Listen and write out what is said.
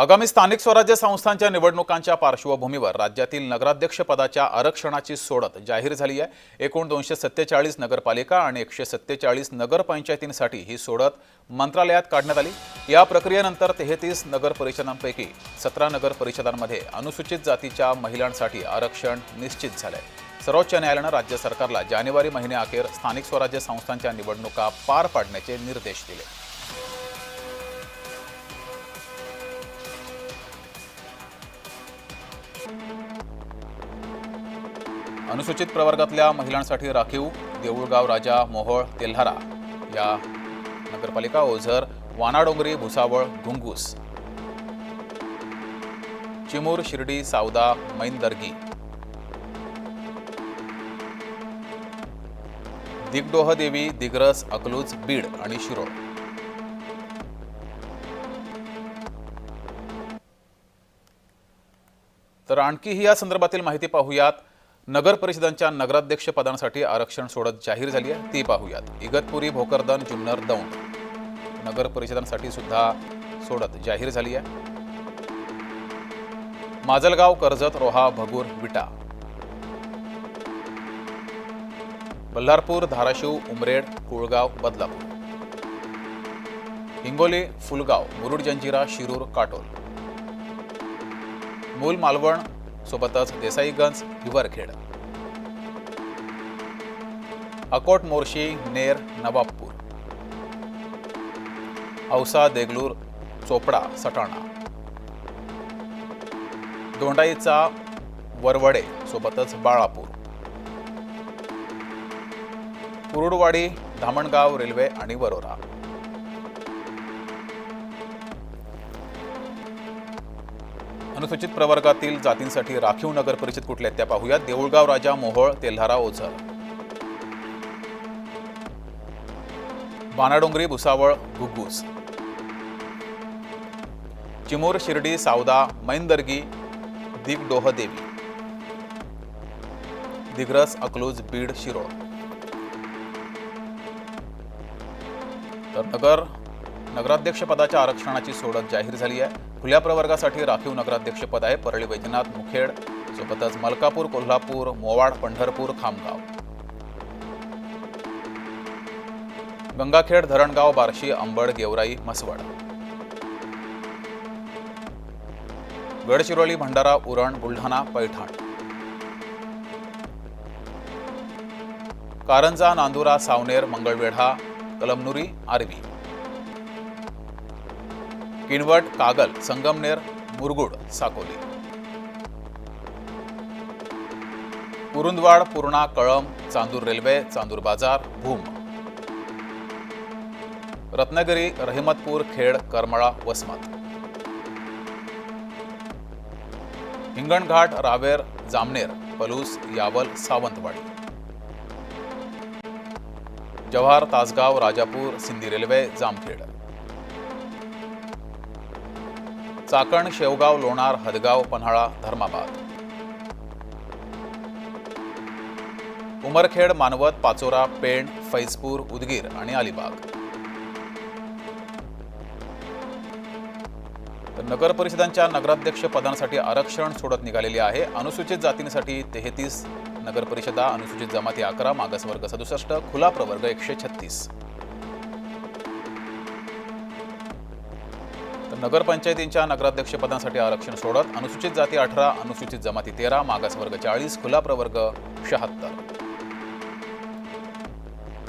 आगामी स्थानिक स्वराज्य संस्थांच्या निवडणुकांच्या पार्श्वभूमीवर राज्यातील नगराध्यक्ष पदाच्या आरक्षणाची सोडत जाहीर झाली आहे. एकूण दोनशे सत्तेचाळीस नगरपालिका आणि एकशे सत्तेचाळीस नगरपंचायतींसाठी ही सोडत मंत्रालयात काढण्यात आली. या प्रक्रियेनंतर तेहतीस नगर परिषदांपैकी सतरा नगर परिषदांमध्ये अनुसूचित जातीच्या महिलांसाठी आरक्षण निश्चित झालं आहे सर्वोच्च न्यायालयानं राज्य सरकारला जानेवारी महिन्याअखेर स्थानिक स्वराज्य संस्थांच्या निवडणुका पार पाडण्याचे निर्देश दिले. अनुसूचित प्रवर्गातल्या महिलांसाठी राखीव देऊळगाव राजा मोहोळ तेल्हारा या नगरपालिका ओझर वानाडोंगरी भुसावळ घुंगूस चिमूर शिर्डी सावदा मैंदर्गी दिगडोहदेवी दिग्रस अकलूज बीड आणि शिरोळ. तर आणखीही या संदर्भातील माहिती पाहूयात. नगर परिषदांच्या नगराध्यक्ष पदांसाठी आरक्षण सोडत जाहीर झाली आहे ती पाहूयात. इगतपुरी भोकरदन जुन्नर दौंड. नगर परिषदांसाठी सुद्धा सोडत जाहीर झाली आहे. माजलगाव कर्जत रोहा भगूर विटा. बल्लारपूर धाराशिव उमरेड कुळगाव बदलापूर. हिंगोली फुलगाव मुरुड जंजिरा शिरूर काटोल. मूल मालवण सोबतच देसाईगंज हिवरखेड अकोट मोर्शी नेर नवाबपूर. औसा देगलूर चोपडा सटाणा. दोंडाईचा वरवडे सोबतच बाळापूर. कुरुडवाडी धामणगाव रेल्वे आणि वरोरा. अनुसूचित प्रवर्गातील जातींसाठी राखीव नगर परिषद कुठल्या आहेत त्या पाहूयात. देऊळगाव राजा मोहोळ तेल्हारा ओझर. बाणाडोंगरी भुसावळ घुग्गूस. चिमूर शिर्डी सावदा मैंदर्गी दिगडोहदेवी दिग्रस अकलूज बीड शिरोळ. तर नगर नगराध्यक्षपदाच्या आरक्षणाची सोडत जाहीर झाली आहे. खुल्या प्रवर्गासाठी राखीव नगराध्यक्षपद आहे परळी वैद्यनाथ मुखेड सोबतच मलकापूर कोल्हापूर मोवाड पंढरपूर खामगाव. गंगाखेड धरणगाव बार्शी अंबड गेवराई म्हसवड. गडचिरोली भंडारा उरण बुलढाणा पैठण. कारंजा नांदुरा सावनेर मंगळवेढा कलमनुरी आरवी. किनवट कागल संगमनेर मुरगुड साकोली. कुरुंदवाड पूर्णा कळम चांदूर रेल्वे चांदूर बाजार भूम. रत्नागिरी रहिमतपूर खेड करमळा वसमत. हिंगणघाट रावेर जामनेर पलूस यावल सावंतवाडी. जव्हार तासगाव राजापूर सिंधी रेल्वे जामखेड. चाकण शेवगाव लोणार हदगाव पन्हाळा धर्माबाद. उमरखेड मानवत पाचोरा पेण फैजपूर उदगीर आणि अलिबाग. तर नगर परिषदांच्या नगराध्यक्ष पदांसाठी आरक्षण सोडत निघालेले आहे. अनुसूचित जातींसाठी तेहतीस नगर परिषदा अनुसूचित जमाती अकरा मागासवर्ग सदुसष्ट खुला प्रवर्ग एकशे छत्तीस. नगरपंचायतींच्या नगराध्यक्षपदांसाठी आरक्षण सोडत अनुसूचित जाती अठरा अनुसूचित जमाती तेरा मागासवर्ग चाळीस खुला प्रवर्ग शहात्तर.